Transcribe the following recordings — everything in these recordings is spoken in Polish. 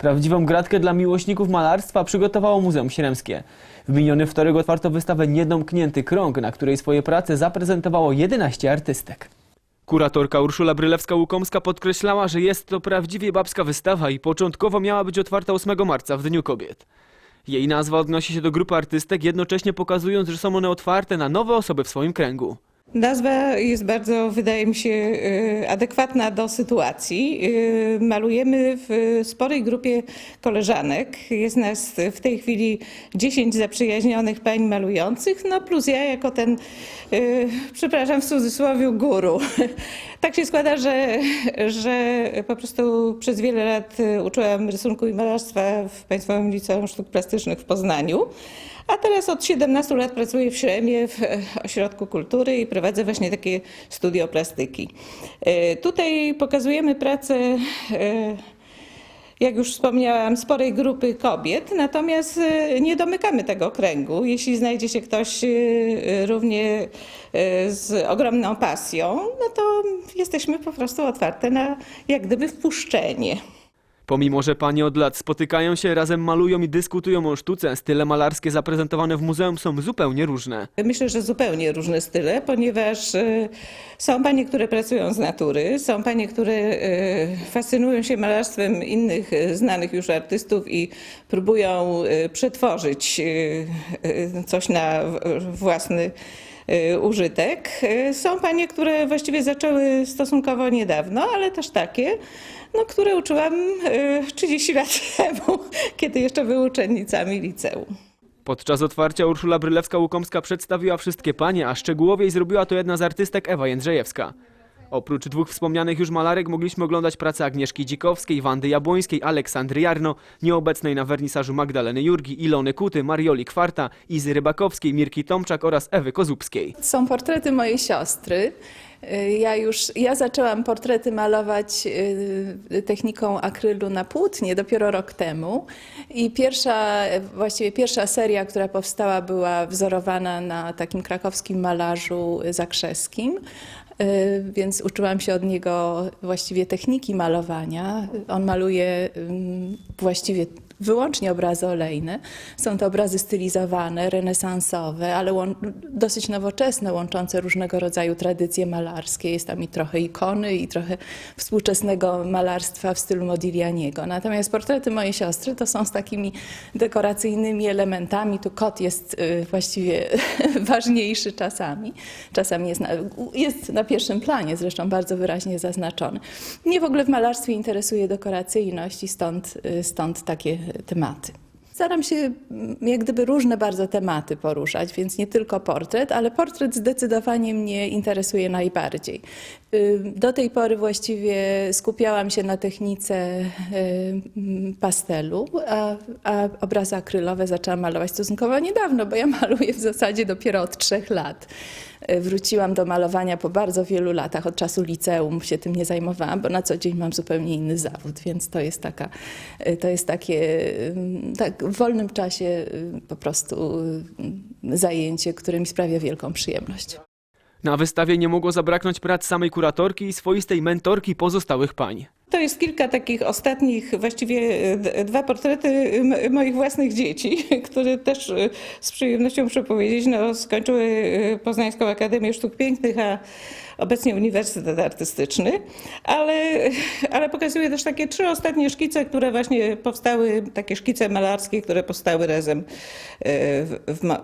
Prawdziwą gratkę dla miłośników malarstwa przygotowało Muzeum Śremskie. W miniony wtorek otwarto wystawę Niedomknięty Krąg, na której swoje prace zaprezentowało 11 artystek. Kuratorka Urszula Brylewska-Łukomska podkreślała, że jest to prawdziwie babska wystawa i początkowo miała być otwarta 8 marca w Dniu Kobiet. Jej nazwa odnosi się do grupy artystek, jednocześnie pokazując, że są one otwarte na nowe osoby w swoim kręgu. Nazwa jest bardzo, wydaje mi się, y, adekwatna do sytuacji. Y, Malujemy w sporej grupie koleżanek. Jest nas w tej chwili 10 zaprzyjaźnionych pań malujących, no plus ja jako ten, y, przepraszam w cudzysłowie, guru. Tak się składa, że, że po prostu przez wiele lat uczyłam rysunku i malarstwa w Państwowym Liceum Sztuk Plastycznych w Poznaniu. A teraz od 17 lat pracuję w Śremie w Ośrodku Kultury i prowadzę właśnie takie studio plastyki. E, Tutaj pokazujemy pracę, e, jak już wspomniałam, sporej grupy kobiet, natomiast e, nie domykamy tego kręgu. Jeśli znajdzie się ktoś równie z ogromną pasją, no to jesteśmy po prostu otwarte na jak gdyby wpuszczenie. Pomimo, że panie od lat spotykają się, razem malują i dyskutują o sztuce, style malarskie zaprezentowane w muzeum są zupełnie różne. Myślę, że zupełnie różne style, ponieważ e, są panie, które pracują z natury, są panie, które e, fascynują się malarstwem innych e, znanych już artystów i próbują przetworzyć coś na własny użytek. E, Są panie, które właściwie zaczęły stosunkowo niedawno, ale też takie, no, które uczyłam e, 30 lat temu, kiedy jeszcze były uczennicami liceum. Podczas otwarcia Urszula Brylewska-Łukomska przedstawiła wszystkie panie, a szczegółowiej zrobiła to jedna z artystek Ewa Jędrzejewska. Oprócz dwóch wspomnianych już malarek mogliśmy oglądać pracę Agnieszki Dzikowskiej, Wandy Jabłońskiej, Aleksandry Jarno, nieobecnej na wernisażu Magdaleny Jurgi, Ilony Kuty, Marioli Kwarta, Izy Rybakowskiej, Mirki Tomczak oraz Ewy Kozubskiej. Są portrety mojej siostry. Y, Ja już, ja zaczęłam portrety malować y, techniką akrylu na płótnie dopiero rok temu i pierwsza, właściwie pierwsza seria, która powstała była wzorowana na takim krakowskim malarzu zakrzeskim. Y, Więc uczyłam się od niego właściwie techniki malowania. On maluje właściwie wyłącznie obrazy olejne. Są to obrazy stylizowane, renesansowe, ale dosyć nowoczesne, łączące różnego rodzaju tradycje malarskie. Jest tam i trochę ikony, i trochę współczesnego malarstwa w stylu Modiglianiego. Natomiast portrety mojej siostry to są z takimi dekoracyjnymi elementami. Tu kot jest y, właściwie ważniejszy czasami. Czasami jest na, jest na pierwszym planie, zresztą bardzo wyraźnie zaznaczony. Mnie w ogóle w malarstwie interesuje dekoracyjność i stąd, y, stąd takie tematy. Staram się mm, jak gdyby różne bardzo tematy poruszać, więc nie tylko portret, ale portret zdecydowanie mnie interesuje najbardziej. Y, Do tej pory właściwie skupiałam się na technice y, pastelu, a, a obrazy akrylowe zaczęłam malować stosunkowo niedawno, bo ja maluję w zasadzie dopiero od trzech lat. Y, Wróciłam do malowania po bardzo wielu latach. Od czasu liceum się tym nie zajmowałam, bo na co dzień mam zupełnie inny zawód, więc to jest, taka, y, to jest takie y, tak, w wolnym czasie y, po prostu y, zajęcie, które mi sprawia wielką przyjemność. Na wystawie nie mogło zabraknąć prac samej kuratorki i swoistej mentorki pozostałych pań. To jest kilka takich ostatnich, właściwie e, d- dwa portrety moich własnych dzieci, które też e, z przyjemnością muszę powiedzieć, no, skończyły e, Poznańską Akademię Sztuk Pięknych, a obecnie Uniwersytet Artystyczny, ale, ale pokazuję też takie trzy ostatnie szkice, które właśnie powstały, takie szkice malarskie, które powstały razem, e, w, w, e,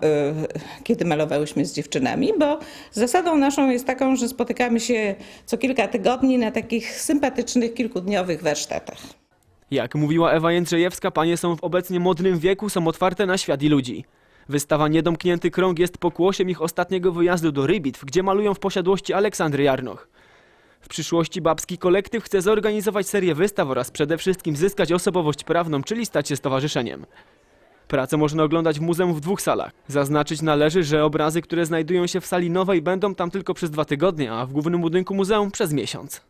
kiedy malowałyśmy z dziewczynami, bo zasadą naszą jest taką, że spotykamy się co kilka tygodni na takich sympatycznych, kilkudniowych warsztatach. Jak mówiła Ewa Jędrzejewska, panie są w obecnie modnym wieku, są otwarte na świat i ludzi. Wystawa Niedomknięty Krąg jest pokłosiem ich ostatniego wyjazdu do Rybitw, gdzie malują w posiadłości Aleksandry Jarnoch. W przyszłości babski kolektyw chce zorganizować serię wystaw oraz przede wszystkim zyskać osobowość prawną, czyli stać się stowarzyszeniem. Pracę można oglądać w muzeum w dwóch salach. Zaznaczyć należy, że obrazy, które znajdują się w sali nowej będą tam tylko przez dwa tygodnie, a w głównym budynku muzeum przez miesiąc.